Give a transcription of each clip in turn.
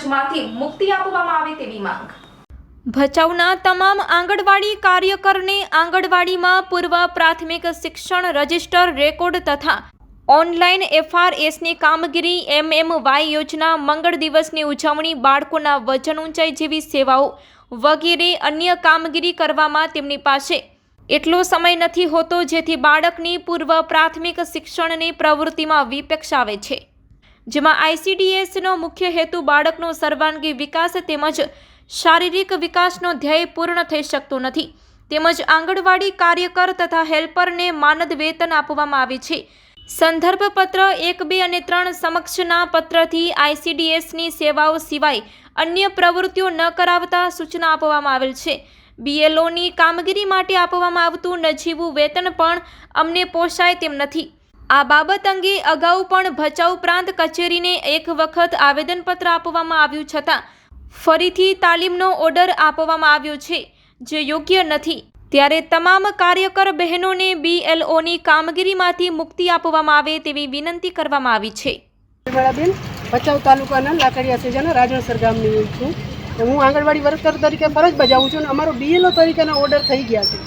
ફરજમાંથી મુક્તિ આપવામાં આવે તેવી માંગ. ભચાઉના તમામ આંગણવાડી કાર્યકરને આંગણવાડીમાં પૂર્વ પ્રાથમિક શિક્ષણ રજિસ્ટર રેકોર્ડ તથા ઓનલાઈન એફઆરએસની કામગીરી એમએમવાય યોજના મંગળ દિવસની ઉજવણી બાળકોના વજન ઊંચાઈ જેવી સેવાઓ વગેરે અન્ય કામગીરી કરવામાં તેમની પાસે એટલો સમય નથી હોતો જેથી બાળકની પૂર્વ પ્રાથમિક શિક્ષણની પ્રવૃત્તિમાં વિપક્ષ આવે છે. જેમાં આઈસીડીએસનો મુખ્ય હેતુ બાળકનો સર્વાંગી વિકાસ તેમજ શારીરિક વિકાસનો ધ્યેય પૂર્ણ થઈ શકતો નથી. તેમજ આંગણવાડી કાર્યકર તથા હેલ્પરને માનદ વેતન આપવામાં આવે છે. સંદર્ભ પત્ર એક, બે અને ત્રણ સમક્ષના પત્રથી આઈસીડીએસની સેવાઓ સિવાય અન્ય પ્રવૃત્તિઓ ન કરાવતા સૂચના આપવામાં આવેલ છે. બીએલઓની કામગીરી માટે આપવામાં આવતું નજીવું વેતન પણ અમને પોષાય તેમ નથી. આ બાબત અંગે અગાઉ પણ ભચાઉ પ્રાંત કચેરીને એક વખત આવેદનપત્ર આપવામાં આવ્યું છતાં ફરીથી તાલીમનો ઓર્ડર આપવામાં આવ્યો છે, જે યોગ્ય નથી. ત્યારે તમામ કાર્યકર બહેનોને બીએલઓની કામગીરીમાંથી મુક્તિ આપવામાં આવે તેવી વિનંતી કરવામાં આવી છે. ભચાઉ તાલુકાના લાકડિયા સેજાના રાજણસર ગામની છું. હું આંગણવાડી વર્કર તરીકે ફરજ બજાવું છું અને અમારો બીએલઓ તરીકેના ઓર્ડર થઈ ગયા છે.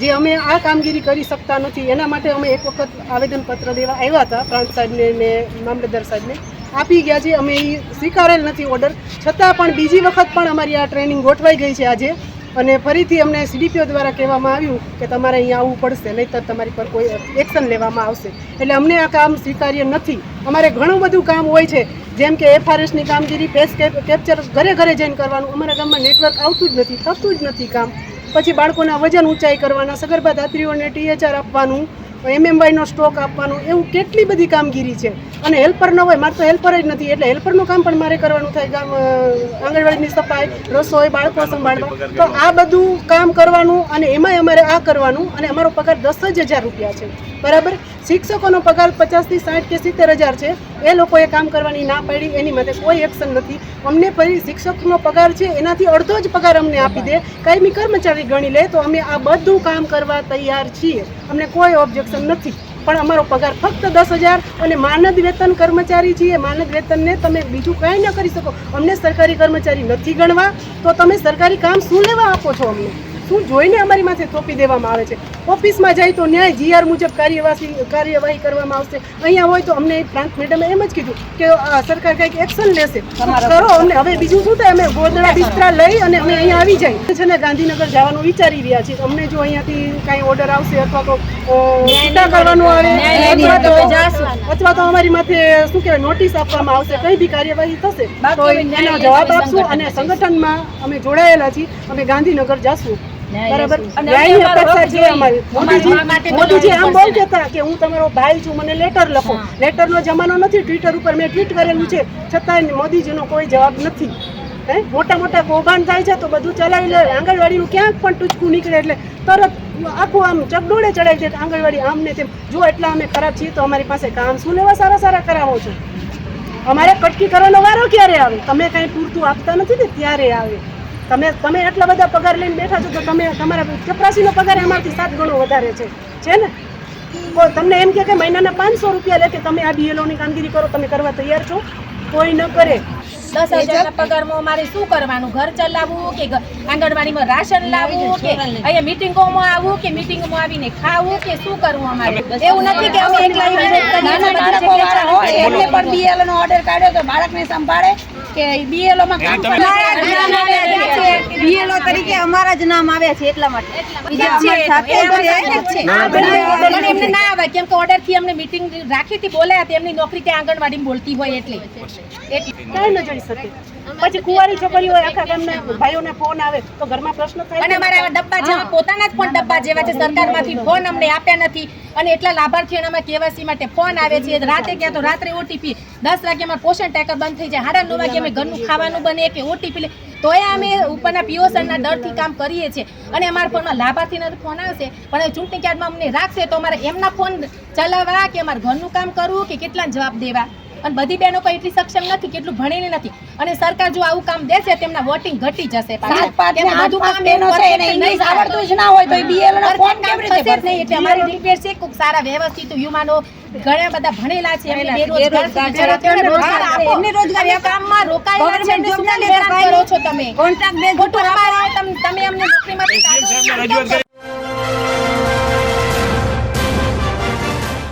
જે અમે આ કામગીરી કરી શકતા નથી. એના માટે અમે એક વખત આવેદનપત્ર દેવા આવ્યા હતા પ્રાંત સાહેબને ને મામલતદાર સાહેબને. આપી ગયા છે. અમે એ સ્વીકારેલ નથી ઓર્ડર. છતાં પણ બીજી વખત પણ અમારી આ ટ્રેનિંગ ગોઠવાઈ ગઈ છે આજે. અને ફરીથી અમને સીડીપીઓ દ્વારા કહેવામાં આવ્યું કે તમારે અહીંયા આવવું પડશે, નહીંતર તમારી પર કોઈ એક્શન લેવામાં આવશે. એટલે અમને આ કામ સ્વીકાર્ય નથી. અમારે ઘણું બધું કામ હોય છે. જેમ કે એફઆરએસની કામગીરી ફેસ કેપ્ચર ઘરે ઘરે જઈને કરવાનું. અમારા ગામમાં નેટવર્ક આવતું જ નથી, થતું જ નથી કામ. પછી બાળકોના વજન ઊંચાઈ કરવાના, સગર્ભા ધાત્રીઓને ટીએચઆર આપવાનું, એમએમવાયનો સ્ટોક આપવાનું, એવું કેટલી બધી કામગીરી છે. અને હેલ્પર ન હોય, મારે તો હેલ્પર જ નથી, એટલે હેલ્પરનું કામ પણ મારે કરવાનું થાય, ગામ આંગણવાડીની સફાઈ, રસોઈ, બાળકો સંભાળવા. તો આ બધું કામ કરવાનું અને એમાંય અમારે આ કરવાનું અને અમારો પગાર દસ જ હજાર રૂપિયા છે. બરાબર? શિક્ષકોનો પગાર પચાસથી સાઠ કે સિત્તેર હજાર છે, એ લોકોએ કામ કરવાની ના પાડી, એની માટે કોઈ એક્શન નથી. અમને ફરી શિક્ષકનો પગાર છે, એનાથી અડધો જ પગાર અમને આપી દે. કાયમી કર્મચારી ગણી લે તો અમે આ બધું કામ કરવા તૈયાર છીએ. અમને કોઈ ઓબ્જેક્શન નથી. પણ અમારો પગાર ફક્ત દસ હજાર અને માનદ વેતન કર્મચારી છીએ. માનદ વેતનને તમે બીજું કાંઈ ન કરી શકો. અમને સરકારી કર્મચારી નથી ગણવા. તો તમે સરકારી કામ શું લેવા આપો છો અમને? શું જોઈને અમારી માથે થોપી દેવામાં આવે છે? ઓફિસમાં જાય તો ન્યાય જીઆર મુજબ કાર્યવાહી કાર્યવાહી કરવામાં આવશે. અહીંયા હોય તો અમને પ્રાંત મેડમે એમ જ કીધું કે સરકાર કંઈક એક્શન લેશે. કરો અમને. હવે બીજું શું થાય? અમે ગોદડા બિસ્તરા લઈ અને અમે અહીંયા આવી જાય. છે ને ગાંધીનગર જવાનું વિચારી રહ્યા છીએ. અમને જો અહીંયાથી કાંઈ ઓર્ડર આવશે અથવા તો સીધા કરવાનું આવે અથવા તો અથવા તો અમારી માથે શું કહેવાય નોટિસ આપવામાં આવશે. કઈ બી કાર્યવાહી થશે તો એનો જવાબ આપશું અને સંગઠનમાં અમે જોડાયેલા છીએ. અમે ગાંધીનગર જાશું. બરાબર? નું અપેક્ષા છે અમારી. મોદીજી મોદીજી આમ બોલતા હતા કે હું તમારો ભાઈ છું મને લેટર લખો. લેટરનો જમાનો નથી ટ્વિટર ઉપર મેં ટ્વીટ કરેલું છે. છતાંય મોદીજીનો કોઈ જવાબ નથી. હે? મોટા મોટા કૌભાંડ થાય છે તો બધું ચલાવી લે. આંગણવાડીનું ક્યાંક પણ ટૂચકું નીકળે એટલે તરત આખું આમ ચકડોળે ચડાવી દે આંગણવાડી આમ ને તેમ. જો એટલા અમે ખરાબ છીએ તો અમારી પાસે કામ શું લેવા સારા સારા કરાવો છો? અમારે કટકી કરવાનો વારો ક્યારે આવે? તમે કાંઈ પૂરતું આપતા નથી ને ત્યારે આવે. તમે તમે એટલા બધા પગાર લઈને બેઠા છો તો તમે તમારા ચપરાસીનો પગાર એમાંથી સાત ગણો વધારે છે. છે ને? તમને એમ કે મહિનાના પાંચસો રૂપિયા લે કે તમે આ બીએલઓની કામગીરી કરો તમે કરવા તૈયાર છો? કોઈ ન કરે. દસ હજારના પગારમાં અમારે શું કરવાનું? ઘર ચલાવવું કે આંગણવાડીમાં રાશન લાવવું કે અહીંયા મીટિંગોમાં આવવું કે મીટિંગમાં આવીને ખાવું કે શું કરવું અમારે? એવું નથી કે અમે એકલા નાના બાળકો વાળા હોય એમને પણ બીએલ નો ઓર્ડર કાઢ્યો કે બાળકને સંભાળે કે બીએલઓ માં કામ બીએલઓ તરીકે અમારા જ નામ આવ્યા છે એટલા માટે. બીજા અમારી સાથે છે. પણ એમને ના આવે કેમ કે ઓર્ડરથી અમને મીટિંગ રાખી હતી બોલાયા હતી એમની નોકરી ત્યાં આંગણવાડી બોલતી હોય એટલે. કઈ કાંઈ ન જઈ શકે. પછી કુંવારી છોકરીઓ આખા ગામના ભાઈઓને ફોન આવે તો ઘરમાં પ્રશ્ન થાય અને અમારા આવા ડબ્બા જેવા પોતાના જ પણ ડબ્બા જેવા છે સરકારમાંથી ફોન અમને આપ્યા નથી. અને એટલા લાભાર્થીઓનામાં કેવાસી માટે ફોન આવે છે. રાતે ક્યાં તો રાત્રે ઓટીપી દસ વાગે અમારે પોષણ ટેકર બંધ થઈ જાય. સાડા નવ વાગે અમે ઘરનું ખાવાનું બને કે ઓટીપી લે તોય અમે ઉપરના પીઓસનના ડરથી કામ કરીએ છીએ. અને અમારા ફોનમાં લાભાર્થીનો ફોન આવશે પણ ચૂંટણી કાર્ડમાં અમને રાખશે તો અમારે એમના ફોન ચલાવવા કે અમારે ઘરનું કામ કરવું કે કેટલા જવાબ દેવા? અને બધી બહેનો કોઈ એટલી સક્ષમ નથી કે એટલું ભણેલી નથી. અને સરકાર જો આવું કામ દેશે તેમના વોટિંગ ઘટી જશે એટલે અમારી રિક્વેસ્ટ છે સારા વ્યવસ્થિત યુવાનો ઘણા બધા ભણેલા છે એમને રોજગાર. કામમાં રોકાયેલા તમે? તમે અમને નોકરીમાંથી